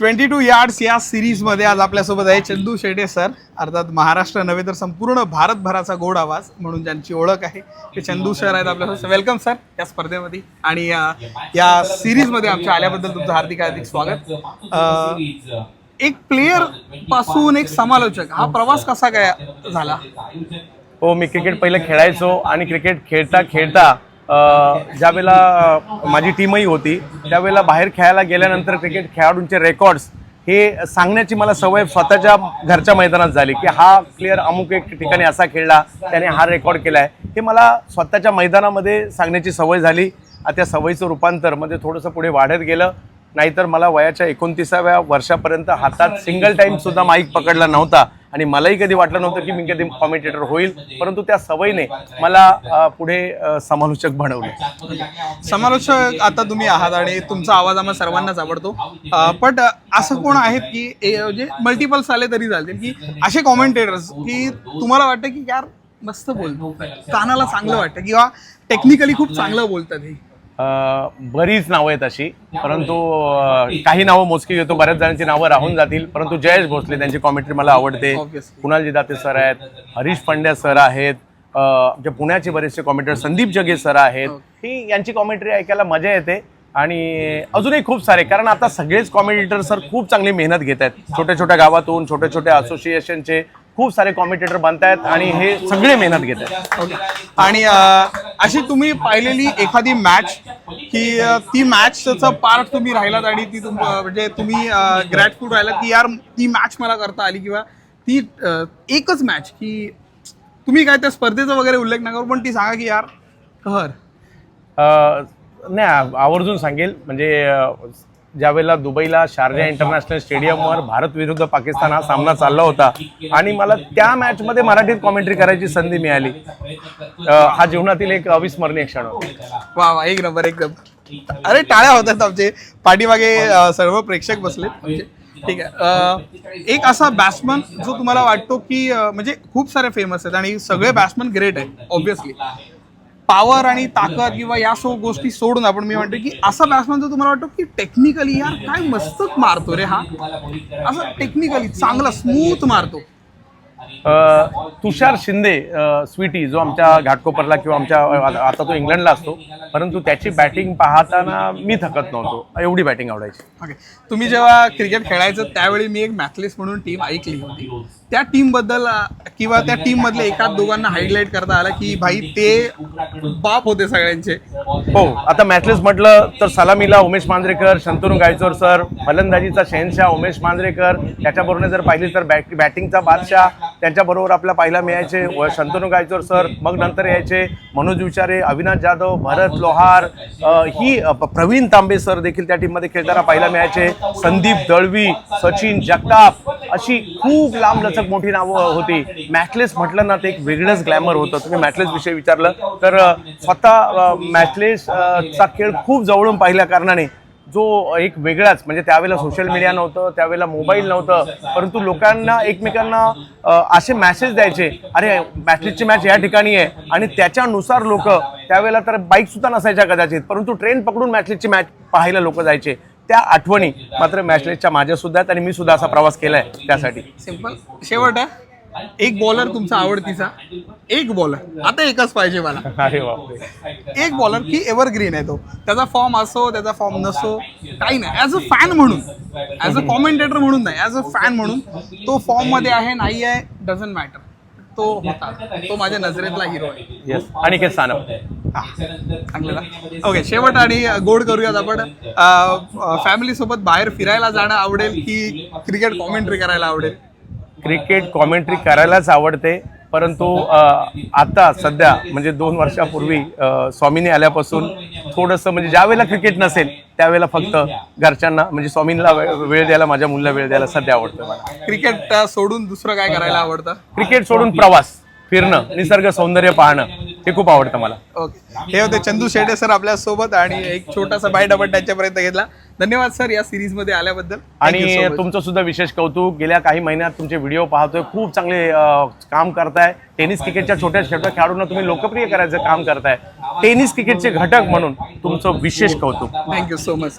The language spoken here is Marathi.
ट्वेंटी टू यार्ड्स या सिरीजमध्ये आज आपल्यासोबत आहे चंदू शेटे सर. अर्थात महाराष्ट्र नव्हे तर संपूर्ण भारतभराचा गोड आवाज म्हणून ज्यांची ओळख आहे ते चंदू सर आहेत आपल्यासोबत वेलकम सर या स्पर्धेमध्ये. आणि या सिरीजमध्ये आमच्या आल्याबद्दल तुमचं हार्दिक हार्दिक स्वागत. एक प्लेयरपासून एक समालोचक हा प्रवास कसा काय झाला? हो मी क्रिकेट पहिलं खेळायचो आणि क्रिकेट खेळता खेळता ज्यावेळेला माझी टीमही होती त्यावेळेला बाहेर खेळायला गेल्यानंतर क्रिकेट खेळाडूंचे रेकॉर्ड्स हे सांगण्याची मला सवय स्वतःच्या घरच्या मैदानात झाली की हा प्लेअर अमुक एक ठिकाणी असा खेळला त्याने हा रेकॉर्ड केला आहे हे मला स्वतःच्या मैदानामध्ये सांगण्याची सवय झाली. त्या सवयीचं रूपांतर म्हणजे थोडंसं पुढे वाढत गेलं. नाहीतर मला वयाच्या एकोणतीसाव्या वर्षापर्यंत हातात सिंगल टाईमसुद्धा माईक पकडला नव्हता. आणि मलाही कधी वाटलं नव्हतं की मी कधी कॉमेंटेटर होईल परंतु त्या सवयीने मला पुढे समालोचक बनवलं. समालोचक आता तुम्ही आहात आणि तुमचा आवाज आम्हाला सर्वांनाच आवडतो. पण असं कोण आहेत की म्हणजे मल्टिपल्स आले तरी चालतील की असे कॉमेंटेटर्स की तुम्हाला वाटतं की यार मस्त बोलतो कानाला चांगलं वाटतं किंवा टेक्निकली खूप चांगलं बोलतात हे. बरीच नावं आहेत अशी. परंतु काही नावं मोजकी घेतो. बऱ्याच जणांची नावं राहून जातील. परंतु जयेश भोसले त्यांची कॉमेंट्री मला आवडते. कुणालजी दाते सर आहेत हरीश पंड्या सर आहेत जे पुण्याचे बरेचसे कॉमेंटर संदीप जगे सर आहेत. ही. यांची कॉमेंट्री ऐकायला मजा येते. आणि अजूनही खूप सारे कारण आता सगळेच कॉमेंटेटर सर खूप चांगली मेहनत घेत आहेत. छोट्या छोट्या गावातून छोट्या छोट्या असोसिएशनचे खूप सारे कॉमेंटेटर बनतायत आणि हे सगळे मेहनत घेत आहेत. आणि अशी तुम्ही पाहिलेली एखादी मॅच की ती मॅचचा पार्ट तुम्ही राहिलात आणि ती तुम म्हणजे तुम्ही ग्रॅटफुल राहिलात की यार ती मॅच मला करता आली किंवा ती एकच मॅच की तुम्ही काय त्या स्पर्धेचा वगैरे उल्लेख नका पण ती सांगा की यार कहर नाही आवर्जून सांगेल. म्हणजे ज्यावेळेला दुबईला शारजा इंटरनॅशनल स्टेडियमवर भारत विरुद्ध पाकिस्तान हा सामना चालला होता. आणि मला त्या मॅचमध्ये मराठीत कॉमेंट्री करायची संधी मिळाली. हा जीवनातील एक अविस्मरणीय क्षण होता. वा वा एक नंबर एक नंबर. अरे टाळ्या होतात आमचे. पाठीमागे सर्व प्रेक्षक बसले. आमचे ठीक आहे. एक असा बॅट्समन जो तुम्हाला वाटतो की म्हणजे खूप सारे फेमस आहेत आणि सगळे बॅट्समन ग्रेट आहेत ऑब्व्हियसली पॉवर आणि ताकद किंवा या सो गोष्टी सोडून आपण मी म्हणतो की असा बॅट्समॅन जो तुम्हाला वाटतो की टेक्निकली यार काय मस्तच मारतो रे हा? असं टेक्निकली चांगला स्मूथ मारतो. तुषार शिंदे स्वीटी जो आमच्या घाटकोपरला किंवा आमच्या आता तो इंग्लंडला असतो परंतु त्याची बॅटिंग पाहताना मी थकत नव्हतो. एवढी बॅटिंग आवडायची. ओके तुम्ही जेव्हा क्रिकेट खेळायचं त्यावेळी मी एक मॅथलेस म्हणून टीम ऐकली होती. त्या टीमबद्दल अं, किंवा त्या टीम मधले एका दोघांना हायलाईट करता आलं की भाई ते बाप होते सगळ्यांचे. हो आता मॅचलेस म्हटलं तर सलामीला उमेश मांजरेकर शंतनू गायचोर सर फलंदाजीचा शहनशाह उमेश मांजरेकर त्याच्याबरोबर जर पाहिली तर बॅट बॅटिंगचा बादशाह त्यांच्याबरोबर आपला पहिला मिळायचे. व शंतनू गायचोर सर मग नंतर यायचे मनोज विचारे अविनाश जाधव भरत लोहार ही प्रवीण तांबे सर देखील त्या टीममध्ये खेळताना पाहायला मिळायचे. संदीप दळवी सचिन जगताप अशी खूप लांब लचक मोठी नावं होती. मॅचलेस म्हटलं ना ते एक वेगळंच ग्लॅमर होतं. तुम्ही मॅचलेस विषयी विचारलं तर स्वतः मॅचलेस चा खेळ खूप जवळून पाहिल्या कारणाने जो एक वेगळाच म्हणजे त्यावेळेला सोशल मीडिया नव्हतं त्यावेळेला मोबाईल नव्हतं परंतु लोकांना एकमेकांना असे मॅसेज द्यायचे अरे मॅचलेसची मॅच या ठिकाणी आहे. आणि त्याच्यानुसार लोक त्यावेळेला तर बाईक सुद्धा नसायच्या कदाचित परंतु ट्रेन पकडून मॅचलेसची मॅच पाहायला लोक जायचे. त्या आठवणी मात्र मॅचलेसच्या माझ्या सुद्धा आहेत आणि मी सुद्धा असा प्रवास केलाय त्यासाठी. सिंपल शेवट आहे एक बॉलर तुमचा आवडतीचा. एक बॉलर आता एकच पाहिजे मला. अरे बापरे. एक बॉलर की एव्हरग्रीन आहे तो. त्याचा फॉर्म असो त्याचा फॉर्म नसो काही नाही. ॲज अ फॅन म्हणून ॲज अ कॉमेंटेटर म्हणून नाही ॲज अ फॅन म्हणून तो फॉर्ममध्ये आहे नाही आहे डझंट मॅटर तो होता. तो माझ्या नजरेतला हिरो आहे. येस आणि के सानप ओके शेवट आणि गोड करूयात आपण. फॅमिली सोबत बाहेर फिरायला जाणं आवडेल की क्रिकेट कॉमेंट्री करायला आवडेल? क्रिकेट कॉमेंट्री करायलाच आवडते. परंतु आता सध्या म्हणजे दोन वर्षापूर्वी स्वामींनी आल्यापासून थोडंसं म्हणजे ज्या वेळेला क्रिकेट नसेल त्यावेळेला फक्त घरच्यांना म्हणजे स्वामींना वेळ द्यायला माझ्या मुलीला वेळ द्यायला सध्या आवडतं मला. क्रिकेट सोडून दुसरं काय करायला आवडतं? क्रिकेट सोडून प्रवास फिरणं निसर्ग सौंदर्य पाहणं हे खूप आवडतं मला. ओके. हे होते चंदू शेटे सर आपल्यासोबत आणि एक छोटासा बाईट आपण त्यांच्यापर्यंत घेतला. धन्यवाद सर या सिरीजमध्ये आल्याबद्दल. आणि so. तुमचं सुद्धा विशेष कौतुक. गेल्या काही महिन्यात तुमचे व्हिडिओ पाहतोय. खूप चांगले काम करताय. टेनिस क्रिकेटच्या छोट्या छोट्या खेळाडूंना तुम्ही लोकप्रिय करायचं काम करताय. टेनिस क्रिकेटचे घटक म्हणून तुमचं विशेष कौतुक. Thank you so much